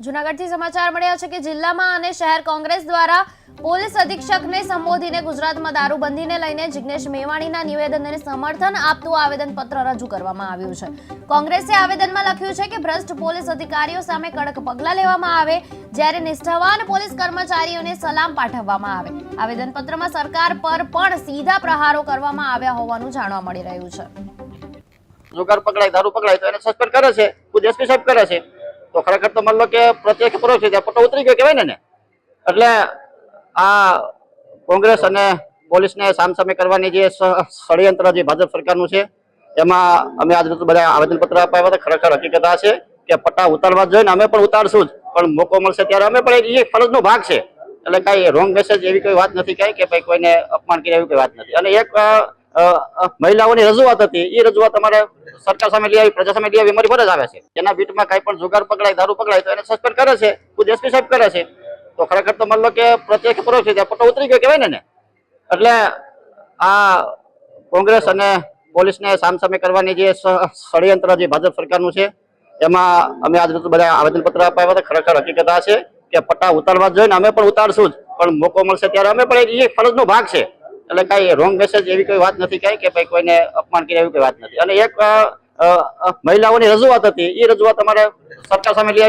જુનાગઢથી સમાચાર મળ્યા છે કે જિલ્લામાં અને શહેર કોંગ્રેસ દ્વારા પોલીસ અધિક્ષકને સંબોધીને ગુજરાતમાં દારૂબંધીને લઈને જિગ્નેશ મેવાણીના નિવેદનને સમર્થન આપતું આવેદનપત્ર રજૂ કરવામાં આવ્યું છે. કોંગ્રેસે આવેદનમાં લખ્યું છે કે ભ્રષ્ટ પોલીસ અધિકારીઓ સામે કડક પગલાં લેવામાં આવે, જ્યારે નિષ્ઠાવાન પોલીસ કર્મચારીઓને સલામ પાઠવવામાં આવે. આવેદનપત્રમાં સરકાર પર પણ સીધા પ્રહારો કરવામાં આવ્યા હોવાનું જાણવા મળી રહ્યું છે. જુગાર પકડાય, દારૂ પકડાય તો એને સસ્પેન્ડ કરે છે. ખુદ એસપી સાહેબ કરે છે. તો ખરેખર તો માની લો કે પ્રત્યક્ષ પરોક્ષ રીતે પટ્ટો ઉતરી ગયો કહેવાય ને એટલે આ કોંગ્રેસ અને પોલીસને સામસામે કરવાની જે ષડયંત્ર જે ભાજપ સરકારનું છે, એમાં અમે આજ રોજ બધા આવેદનપત્ર અપાવ્યા હતા. ખરેખર હકીકત આ છે કે પટ્ટા ઉતારવા જોઈએ ને અમે પણ ઉતારશું જ. પણ મોકો મળશે ત્યારે અમે પણ એ ફરજનો ભાગ છે. એટલે કાંઈ રોંગ મેસેજ એવી કોઈ વાત નથી કાંઈ કે ભાઈ કોઈને અપમાન કરી એવી કોઈ વાત નથી. અને એક મહિલાઓની રજૂઆત હતી. એ રજૂઆત અમારે સરકાર સામે લઈ આવી, પ્રજા સામે લઈ આવી, અમારી ફરજ આવે છે. એના બીટમાં કાંઈ પણ જુગાર પકડાય, દારૂ પકડાય, તો એને સસ્પેન્ડ કરે છે. ખુદ એસપી સાહેબ કરે છે. તો ખરેખર તો મતલબ કે પ્રત્યક્ષ પરોક્ષ છે પટ્ટો ઉતરી ગયો કહેવાય ને એટલે આ કોંગ્રેસ અને પોલીસને સામસામે કરવાની જે ષડયંત્ર જે ભાજપ સરકારનું છે, એમાં અમે આજ બધા આવેદનપત્ર આપ્યા હતા. ખરેખર હકીકત આ છે કે પટ્ટા ઉતારવા જોઈએ ને, અમે પણ ઉતારશું જ. પણ મોકો મળશે ત્યારે અમે પણ એ ફરજનો ભાગ છે. એટલે કાંઈ રોંગ મેસેજ એવી કોઈ વાત નથી કઈ કે ભાઈ કોઈને અપમાન કર્યા એવી કોઈ વાત નથી. અને એક મહિલાઓની રજૂઆત હતી. એ રજૂઆત અમારે સરકાર સામે લઈ